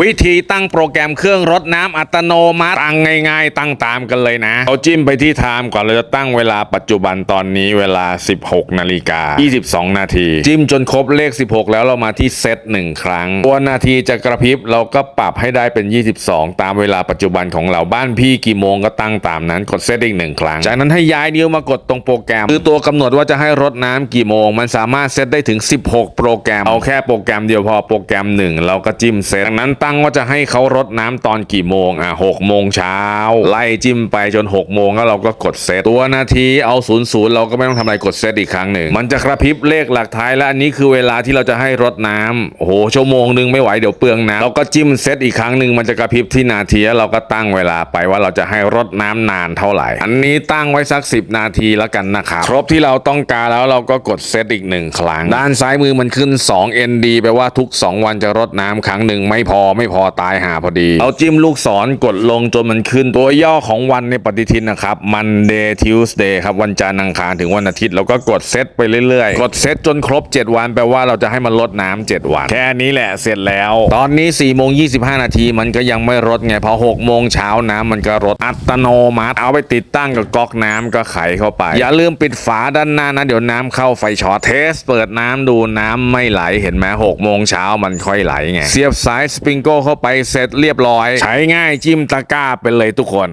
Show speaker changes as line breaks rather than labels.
วิธีตั้งโปรแกรมเครื่องรดน้ำอัตโนมัติตั้งง่ายๆ ตั้งตามกันเลยนะเราจิ้มไปที่ไทม์ก่อนเราจะตั้งเวลาปัจจุบันตอนนี้เวลา 16 นาฬิกา 22 นาที จิ้มจนครบเลข 16 แล้วเรามาที่เซตหนึ่งครั้ง ตัวนาทีจะกระพริบเราก็ปรับให้ได้เป็น 22 ตามเวลาปัจจุบันของเราบ้านพี่กี่โมงก็ตั้งตามนั้นกดเซตอีกหนึ่งครั้ง จากนั้นให้ย้ายนิ้วมากดตรงโปรแกรม คือตัวกำหนดว่าจะให้รดน้ำกี่โมง มันสามารถเซตได้ถึง 16 โปรแกรมเอาแค่โปรแกรมเดียวพอโปรแกรมหนึ่งเราก็จิ้มเซตจากนั้นตั้งว่าจะให้เขารดน้ำตอนกี่โมงอะ6โมงเช้าไล่จิ้มไปจน6โมงแล้วเราก็กดเซตตัวนาทีเอา0ูนย์เราก็ไม่ต้องทำอะไรกดเซตอีกครั้งหนึ่งมันจะกระพริบเลขหลักท้ายและอันนี้คือเวลาที่เราจะให้รดน้ำโอ้โหชั่วโมงหนึงไม่ไหวเดี๋ยวเปลืองน้ำเราก็จิ้มเซตอีกครั้งหนึ่งมันจะกระพริบที่นาทีแล้วเราก็ตั้งเวลาไปว่าเราจะให้รดน้ำนานเท่าไหร่ อันนี้ตั้งไว้สัก 10 นาทีแล้วกันนะครับครบที่เราต้องการแล้วเราก็กดเซตอีกหนึ่งครั้ง ด้านซ้ายมือมันขึ้น 2 ND แปลว่าทุก 2 วันจะรดน้ำครั้งหนึ่งไม่ไม่พอไม่พอตายหาพอดี เอาจิ้มลูกศรกดลงจนมันขึ้นตัวย่อของวันในปฏิทินนะครับ Monday Tuesday ครับวันจันทร์อังคารถึงวันอาทิตย์เราก็กดเซตไปเรื่อยๆ กดเซตจนครบ 7 วันแปลว่าเราจะให้มันลดน้ำ7วัน แค่นี้แหละเสร็จแล้ว ตอนนี้4โมง25นาทีมันก็ยังไม่ลดไงพอ6โมงเช้าน้ำมันก็ลดอัตโนมัติ เอาไปติดตั้งกับก๊อกน้ำก็ไขเข้าไป อย่าลืมปิดฝาด้านหน้านะเดี๋ยวน้ำเข้าไฟช็อตเทส เปิดน้ำดูน้ำไม่ไหลเห็นไหม6โมงเช้ามันค่อยไหลไงเสียบสายสปริงโกเข้าไปเสร็จเรียบร้อย ใช้ง่ายจิ้มตะกร้าไปเลยทุกคน